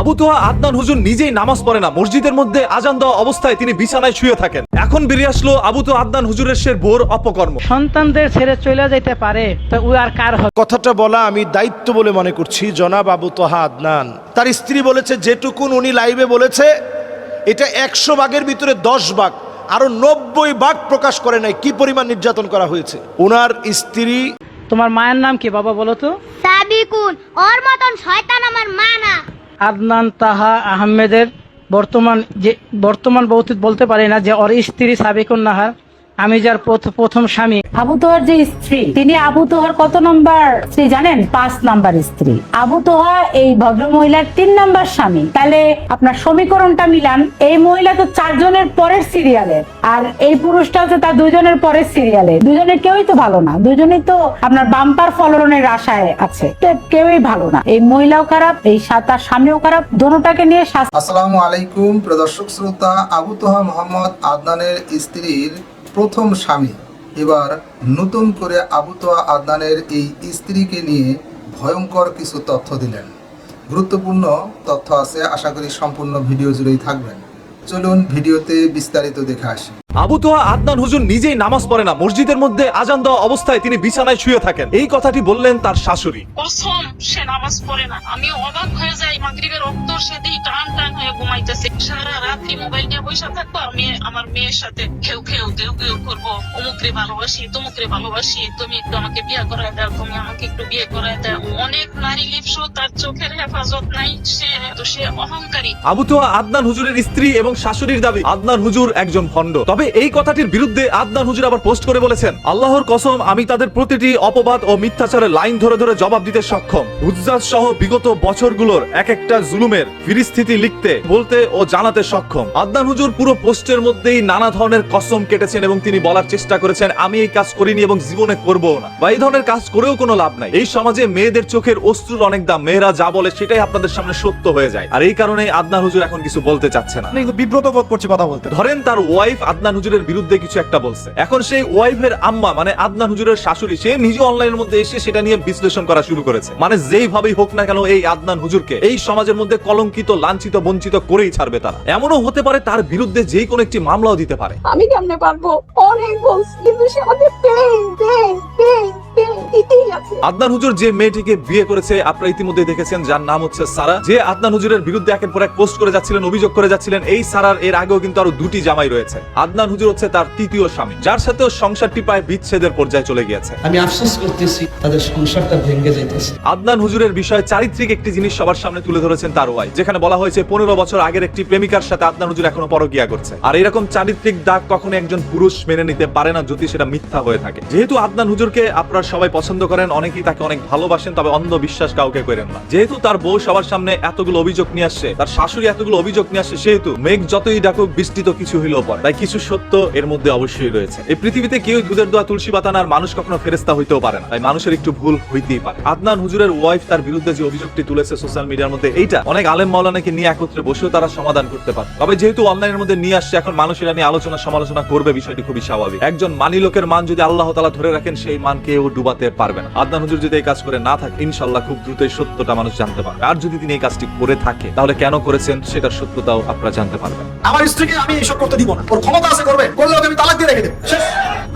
আবু তোহা আদনান হুজুর নিজেই নামাজ পড়ে না। মসজিদের মধ্যে আজান দেওয়া অবস্থায় তিনি বিছানায় শুয়ে থাকেন। এখন বেরিয়ে আসলো আবু তো আদনান হুজুরের সে বোর অপকর্ম। সন্তানদের ছেড়ে চলে যেতে পারে তো ও আর কার হবে? কথাটা বলা আমি দায়িত্ব বলে মনে করছি জনাব আবু তোহা আদনান। তার স্ত্রী বলেছে যেটুকুন উনি লাইভে বলেছে এটা একশো ভাগের ভিতরে দশ ভাগ। আরও নব্বই ভাগ প্রকাশ করে নাই। কি পরিমাণ নির্যাতন করা হয়েছে? ওনার স্ত্রী তোমার মায়ের নাম কি বাবা বলো তো? সাবিকুন ওর মতন শয়তান আমার মা না। আদনান তাহা আহমেদের বর্তমান যে বর্তমান বলতে বলতে পারি না যে, ওর স্ত্রী সাবিকুন নাহার। আমি যার প্রথম স্বামী। আবু তোহার যে স্ত্রী তিনি আবু তোহার কত নম্বর স্ত্রী জানেন? পাঁচ নাম্বার স্ত্রী। আবু তোহা এই ভদ্র মহিলার তিন নাম্বার স্বামী। তাহলে আপনার সমীকরণটা মিলান। এই মহিলা তো চারজনের পরের সিরিয়ালের। আর এই পুরুষটা হচ্ছে তার দুজনের পরের সিরিয়ালে দুজনের কেউই তো ভালো না। দুজনেই তো আপনার বাম্পার ফলনের আশায় আছে। তো কেউই ভালো না। এই মহিলাও খারাপ এই তার স্বামীও খারাপ দোনোটাকে নিয়ে আসসালামু আলাইকুম প্রদর্শক শ্রোতা। আবু তোহা মোহাম্মদ আদনানের স্ত্রীর প্রথম স্বামী। এবার নতুন করে আবু তোয়া আদনানের এই স্ত্রীকে নিয়ে ভয়ঙ্কর কিছু তথ্য দিলেন। গুরুত্বপূর্ণ তথ্য আছে, আশা করি সম্পূর্ণ ভিডিও জুড়েই থাকবেন। চলুন ভিডিওতে বিস্তারিত দেখে আসি। আবু তোহা আদনান হুজুর নিজেই নামাজ পড়ে না। মসজিদের মধ্যে আজান দেওয়া অবস্থায় তিনি বিছানায় শুয়ে থাকেন। এই কথাটি বললেন তার শাশুড়ি। কসম সে নামাজ পড়ে না। আমি অবাক হয়ে যাই মাগরিবের অক্তর টান টান হয়ে ঘুমাইতেছে। সারা রাত্রি মোবাইল নিয়ে বসে থাকব আর মেয়ে আমার মেয়ের সাথে খেউ খেউ কেউ কেউ করব। অমুকরে ভালোবাসি তমুকরে ভালোবাসি। তুমি একটু আমাকে বিয়ে করায় দাও তুমি আমাকে একটু বিয়ে করায় দাও। অনেক নারী লিপস তার চোখের হেফাজত নাই। সে তো সে অহংকারী। আবু তোহা আদনান হুজুরের স্ত্রী এবং শাশুড়ির দাবি আদনান হুজুর একজন ভণ্ড। তবে এই কথাটির বিরুদ্ধে আদনান হুজুর আবার পোস্ট করে বলেছেন আল্লাহর কসম আমি তাদের প্রতিটি অপবাদ ও মিথ্যাচারের লাইন ধরে ধরে জবাব দিতে সক্ষম। হুজ্জাজ সহ বিগত বছরগুলোর এক একটা জুলুমের ফিরিস্থিতি লিখতে বলতে ও জানাতে সক্ষম। আদনান হুজুর পুরো পোস্টের মধ্যেই নানা ধরনের কসম কেটেছেন এবং তিনি বলার চেষ্টা করেছেন আমি এই কাজ করিনি এবং জীবনে করব না। বা এই ধরনের কাজ করেও কোনো লাভ নাই। এই সমাজে মেয়েদের চোখের অস্ত্রুর অনেক দাম মেয়েরা যা বলে সেটাই আপনাদের সামনে সত্য হয়ে যায়। আর এই কারণে আদনান হুজুর এখন কিছু বলতে চাচ্ছে না। বিব্রত বোধ করছে কথা বলতে। ধরেন তার ওয়াইফ আদনান হুজুরের বিরুদ্ধে কিছু একটা বলছে। এখন সেই ওয়াইফের আম্মা মানে আদনান হুজুরের শাশুড়ি, সে নিজে অনলাইনের মধ্যে এসে সেটা নিয়ে বিশ্লেষণ করা শুরু করেছে। মানে যেইভাবেই হোক না কেন এই আদনান হুজুরকে এই সমাজের মধ্যে কলঙ্কিত, লাঞ্ছিত, বঞ্চিত করেই ছাড়বে তারা। এমনও হতে পারে তার বিরুদ্ধে যে কোনো একটি মামলাও দিতে পারে। আমি কেমনে পারব? অনেক বলছি, কিন্তু সে আমাকে পেন আদনান হুজুর যে মেয়েটিকে বিয়ে করেছে আপনারা ইতিমধ্যে দেখেছেন যার নাম হচ্ছে সারা। যে আদনান হুজুরের বিরুদ্ধে একের পর এক পোস্ট করে যাচ্ছিলেন অভিযোগ করে যাচ্ছিলেন এই সারার এর আগেও কিন্তু আরও দুটি জামাই রয়েছে। আদনান হুজুর হচ্ছে তার তৃতীয় স্বামী যার সাথেও সংসারটি প্রায় বিচ্ছেদের পর্যায়ে চলে গিয়েছে। আমি আফসোস করতেছি তাদের সংসারটা ভেঙে যাইতেছে। আদনান হুজুরের বিষয়ে চারিত্রিক একটি জিনিস সবার সামনে তুলে ধরেছেন তার ওয়াই যেখানে বলা হয়েছে পনেরো বছর আগের একটি প্রেমিকার সাথে আদনান হুজুর এখনও পরকিয়া করছে। আর এরকম চারিত্রিক দাগ কখনো একজন পুরুষ মেনে নিতে পারে না যদি সেটা মিথ্যা হয়ে থাকে। যেহেতু আদনান হুজুরকে আপনারা সবাই পছন্দ করেন অনেকেই তাকে অনেক ভালোবাসেন, তবে অন্ধ বিশ্বাস কাউকে করেন না। যেহেতু তার বউ সবার সামনে এতগুলো অভিযোগ নিয়ে আসছে, তার শাশুড়ি এতগুলো অভিযোগ নিয়ে আসছে, সেহেতু মেঘ যতই ডাকুক, বৃষ্টি তো কিছু হইলেও পর তাই কিছু সত্য এর মধ্যে অবশ্যই রয়েছে। এই পৃথিবীতে কেউ দুধের দোয়া, তুলসী পাতা আর মানুষ কখনো ফেরেস্তা হইতেও পারে না। তাই মানুষের একটু ভুল হইতেই পারে। আদনান হুজুরের ওয়াইফ তার বিরুদ্ধে যে অভিযোগটি তুলেছে সোশ্যাল মিডিয়ার মধ্যে, এইটা অনেক আলেম মাওলানাকে নিয়ে একত্রে বসেও তারা সমাধান করতে পারে। তবে যেহেতু অনলাইনের মধ্যে নিয়ে আসছে, এখন মানুষ এটা নিয়ে আলোচনা সমালোচনা করবে, বিষয়টি খুবই স্বাভাবিক। একজন মানি লোকের মান যদি আল্লাহ তালা ধরে রাখেন, সেই মান কেউ ডুবাতে পারবে না। আদনান হুজুর যদি এই কাজ করে না থাকে ইনশাল্লাহ খুব দ্রুতই সত্যটা মানুষ জানতে পারবে। আর যদি তিনি এই কাজটি করে থাকে তাহলে কেন করেছেন সেটার সত্যতাও আপনারা জানতে পারবেন। আমার স্ত্রীকে আমি এইসব করতে দিব না। ওর ক্ষমতা আছে করবে। করলে ওকে আমি তালাক দিয়ে রেখে দেবো।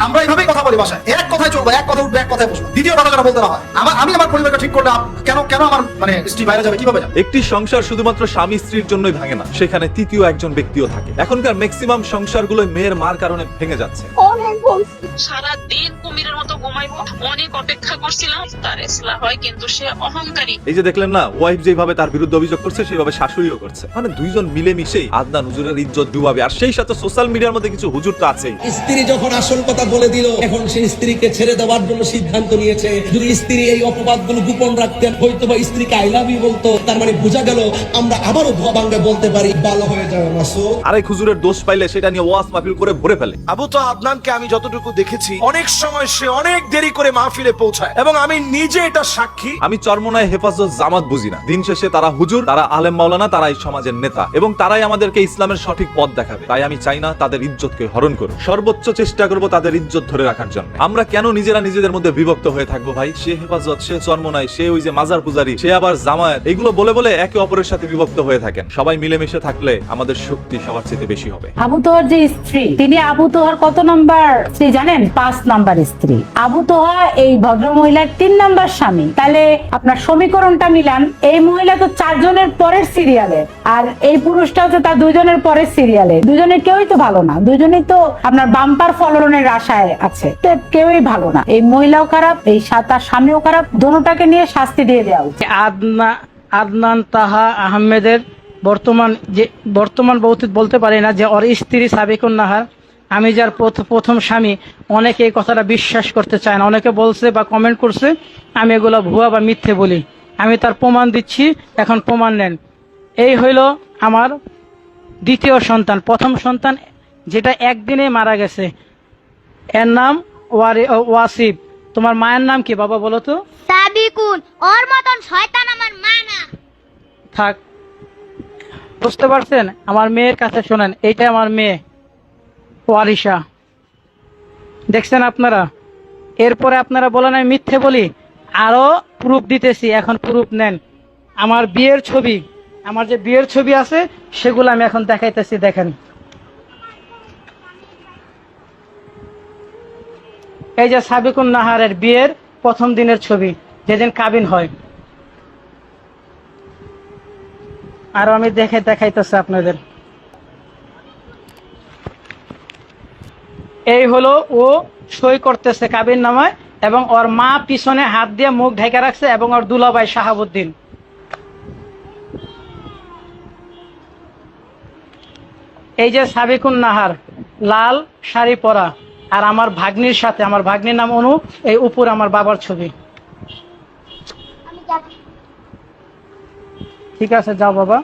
আমরা এইভাবেই কথা বলি বাসায়। এক কথায় চলবো এক কথা উঠবে এক কথায় বসবো। দ্বিতীয় কথা যেন বলতে না হয় আমার আমি আমার পরিবারকে ঠিক করলে কেন কেন আমার মানে স্ত্রী বাইরে যাবে? কীভাবে যাবে? একটি সংসার শুধুমাত্র স্বামী স্ত্রীর জন্যই ভাঙে না সেখানে তৃতীয় একজন ব্যক্তিও থাকে। এখনকার ম্যাক্সিমাম সংসারগুলো মেয়ের মার কারণে ভেঙে যাচ্ছে। অনেক বলছি। সারা দিন কুমিরের মতো ঘুমাইবো অনেক অপেক্ষা করছিলাম তার ইসলাম হয় কিন্তু সে অহংকারী। এই যে দেখলেন না ওয়াইফ যেভাবে তার বিরুদ্ধে অভিযোগ করছে সেইভাবে শাশুড়িও করছে। মানে দুইজন মিলে মিশেই আদনান হুজুরের ইজ্জত ডুবাবে। আর সেই সাথে সোশ্যাল মিডিয়ার মধ্যে কিছু হুজুর তো আছেই। স্ত্রী যখন আসল কথা বলে দিল এখন সেই স্ত্রীকে ছেড়ে দেওয়ার জন্য সিদ্ধান্ত নিয়েছে। যদি স্ত্রী এই অপবাদগুলো গোপন রাখতেন হয়তো বা স্ত্রীকে আই লাভ ইউ বলতো। তার মানে বোঝা গেল আমরা আবারও ভবাঙ্গে বলতে পারি ভালো হয়ে যাবে মাসুদ আরেক হুজুরের দোষ পাইলে সেটা নিয়ে ওয়াজ মাহফিল করে ভরে ফেলে। আবু তো আদনানকে আমি যতটুকু দেখেছি অনেক সময় সে অনেক দেরি করে মাহফিলে পৌঁছায়। এবং আমি নিজে এটা সাক্ষী। আমি চরমনায় হেফাজত জামাত বুঝি না। দিন শেষে তারা হুজুর তারা আলেম মাওলানা তারা এই সমাজের নেতা এবং তারাই আমাদেরকে ইসলামের সঠিক পথ দেখাবে। তাই আমি চাই না তাদের ইজ্জতকে হরণ করুন সর্বোচ্চ চেষ্টা করব তাদের ইজ্জত ধরে রাখার জন্য। আমরা কেন নিজেরা নিজেদের মধ্যে বিভক্ত হয়ে থাকব ভাই? সে হেফাজত সে চর্মনাই সে ওই যে মাজার পূজারি সে আবার জামায়াত। এগুলো বলে বলে একে অপরের সাথে বিভক্ত হয়ে থাকেন। সবাই মিলেমিশে থাকলে আমাদের শক্তি সবার চেয়ে বেশি হবে। আবু তোহার যে স্ত্রী তিনি আবু তোহার কত নাম্বার স্ত্রী জানেন? পাঁচ নাম্বার স্ত্রী। আবু তোহা এই ভদ্র মহিলার তিন নাম্বার স্বামী। তাহলে আপনার সমীকরণটা মিলান, এই মহিলা তো চারজনের পরের সিরিয়ালে আর এই পুরুষটা হচ্ছে তার দুজনের পরের সিরিয়ালে দুজনের কেউই তো ভালো না, দুজনেই তো আপনার বাম্পার ফলনের আশায় আছে, তো কেউই ভালো না। এই মহিলাও খারাপ, এই তার স্বামীও খারাপ, দোনোটাকে নিয়ে শাস্তি দিয়ে দেওয়া উচিত। আদনা আদনান তাহা আহমেদের বর্তমান যে বর্তমান বলতে বলতে পারি না যে, ওর স্ত্রী সাবিকুন নাহার আমি যার প্রথ- প্রথম স্বামী অনেকে এই কথাটা বিশ্বাস করতে চায় না। অনেকে বলছে বা কমেন্ট করছে আমি এগুলো ভুয়া বা মিথ্যে বলি। আমি তার প্রমাণ দিচ্ছি এখন প্রমাণ নেন। এই হইল আমার দ্বিতীয় সন্তান। প্রথম সন্তান যেটা একদিনে মারা গেছে। এর নাম ওয়াসিফ। তোমার মায়ের নাম কি বাবা বলো তো? সাবিকুন ওর মতন শয়তান আমার মা না। থাক। বুঝতে পারছেন? আমার মেয়ের কাছে শোনেন এইটা আমার মেয়ে। ওয়ারিশা। দেখছেন আপনারা? এরপরে আপনারা বলেন আমি মিথ্যে বলি। আরও প্রুফ দিতেছি, এখন প্রুফ নেন। আমার বিয়ের ছবি, আমার যে বিয়ের ছবি আছে, সেগুলো আমি এখন দেখাইতেছি, দেখেন। এই যে সাবিকুন নাহারের বিয়ের প্রথম দিনের ছবি, যেদিন কাবিন হয়। আরও আমি দেখে দেখাইতেছি আপনাদের। এই হলো ও সই করতেছে কাবির নামায় এবং ওর মা পিছনে হাত দিয়ে মুখ ঢেকে রাখছে এবং ওর দুলাভাই শাহাবুদ্দিন। এই যে সাবিকুন নাহার লাল শাড়ি পরা আর আমার ভাগ্নির সাথে আমার ভাগ্নির নাম অনু এই উপর আমার বাবার ছবি। ঠিক আছে যাও বাবা।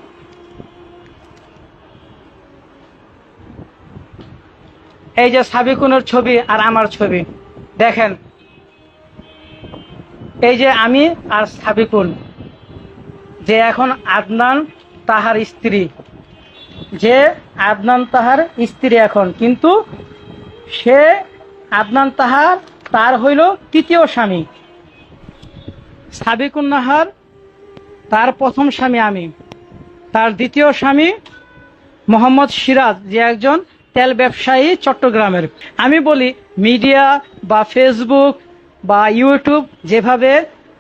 এই যে সাবিকুনের ছবি আর আমার ছবি, দেখেন। এই যে আমি আর সাবিকুন, যে এখন আদনান তাহার স্ত্রী, যে আদনান তাহার স্ত্রী এখন, কিন্তু সে আদনান তাহার, তার হইল তৃতীয় স্বামী। সাবিকুন নাহার, তার প্রথম স্বামী আমি। তার দ্বিতীয় স্বামী মোহাম্মদ সিরাজ, যে একজন তেল ব্যবসায়ী চট্টগ্রামের। আমি বলি, মিডিয়া বা ফেসবুক বা ইউটিউব যেভাবে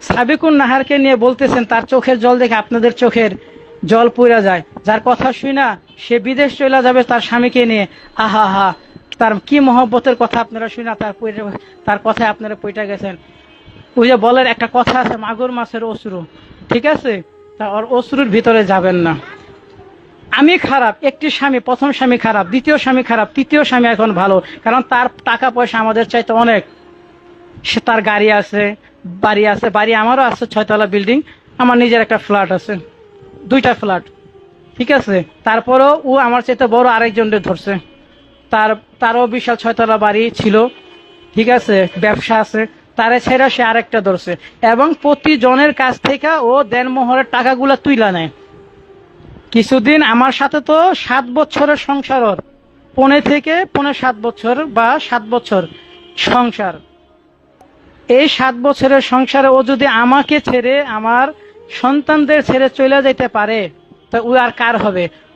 সাবিকুন নাহারকে নিয়ে বলতেছেন, তার চোখের জল দেখে আপনাদের চোখের জল পুরা যায়। যার কথা শুই না, সে বিদেশ চলে যাবে তার স্বামীকে নিয়ে। আহা হা তার কি মহব্বতের কথা আপনারা শুই না, তার তার কথায় আপনারা পইটা গেছেন। ওই যে বলের একটা কথা আছে, মাগুর মাছের অশ্রু। ঠিক আছে? তা ওর অশ্রুর ভিতরে যাবেন না। আমি খারাপ, একটি স্বামী, প্রথম স্বামী খারাপ, দ্বিতীয় স্বামী খারাপ, তৃতীয় স্বামী এখন ভালো। কারণ তার টাকা পয়সা আমাদের চাইতে অনেক। সে তার গাড়ি আছে, বাড়ি আছে, বাড়ি আমারও আছে, ছয়তলা বিল্ডিং, আমার নিজের একটা ফ্ল্যাট আছে, দুইটা ফ্ল্যাট, ঠিক আছে? তারপরেও ও আমার চাইতে বড় আরেকজনকে ধরছে। তার, তারও বিশাল ছয়তলা বাড়ি ছিল, ঠিক আছে? ব্যবসা আছে, তারে ছেড়ে সে আরেকটা ধরছে। এবং প্রতিজনের কাছ থেকে ও দেনমোহরের টাকাগুলো তুইলা নেয়। কিছুদিন আমার সাথে তো সাত বছরের সংসার ওর পনে থেকে পনে সাত বছর বা সাত বছর সংসার। এই সাত বছরের সংসারে ও যদি আমাকে ছেড়ে আমার সন্তানদের ছেড়ে চলে যেতে পারে, তা ও আর কার হবে?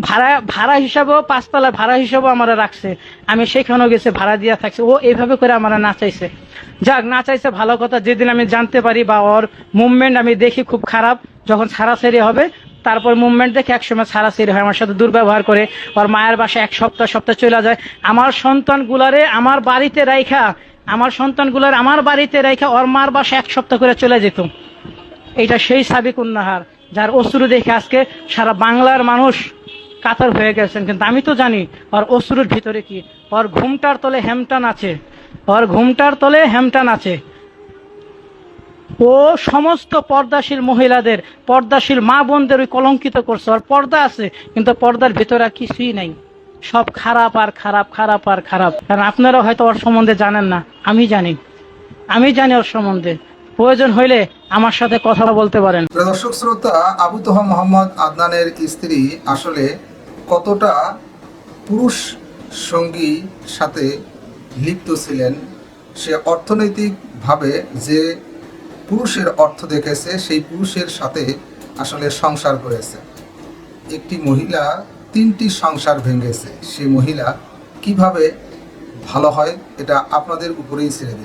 ভাড়া ভাড়া হিসাবেও পাঁচতলা ভাড়া হিসাবেও আমরা রাখছে। আমি সেখানেও গেছে, ভাড়া দিয়া থাকছে। ও এইভাবে করে আমার নাচাইছে। যাক, নাচাইছে ভালো কথা। যেদিন আমি জানতে পারি বা ওর মুভমেন্ট আমি দেখি খুব খারাপ, যখন ছাড়াছাড়ি হবে, তারপর মুভমেন্ট দেখে একসময় ছাড়াছাড়ি হয়, আমার সাথে দুর্ব্যবহার করে। ওর মায়ের বাসায় এক সপ্তাহ সপ্তাহ চলে যায়। আমার সন্তানগুলারে আমার বাড়িতে রাইখা, আমার সন্তানগুলার আমার বাড়িতে রাইখা ওর মার বাসায় এক সপ্তাহ করে চলে যেত। এটা সেই সাবিক উন্নাহার যার অশ্রু দেখে আজকে সারা বাংলার মানুষ কাতার হয়ে গেছেন। কিন্তু আমি তো জানি ওর অসুরের ভিতরে কি। ওর ঘুমটার তলে হেমটান আছে। ওর ঘুমটার তলে হেমটান আছে। ও সমস্ত পর্দাশীল মহিলাদের, পর্দাশীল মা বোনদের ওই কলঙ্কিত করছে। ওর পর্দা আছে, কিন্তু পর্দার ভিতরে আর কিছুই নাই। সব খারাপ আর খারাপ খারাপ আর খারাপ। কারণ আপনারা হয়তো ওর সম্বন্ধে জানেন না। আমি জানি। আমি জানি ওর সম্বন্ধে। প্রয়োজন হইলে আমার সাথে কথা বলতে পারেন। দর্শক, শ্রোতা, আবু তোহা মোহাম্মদ আদনানের স্ত্রী আসলে কতটা পুরুষ সঙ্গী সাথে লিপ্ত ছিলেন, সে অর্থনৈতিকভাবে যে পুরুষের অর্থ দেখেছে, সেই পুরুষের সাথে আসলে সংসার করেছে। একটি মহিলা তিনটি সংসার ভেঙেছে সেই মহিলা কীভাবে ভালো হয়, এটা আপনাদের উপরেই ছেড়ে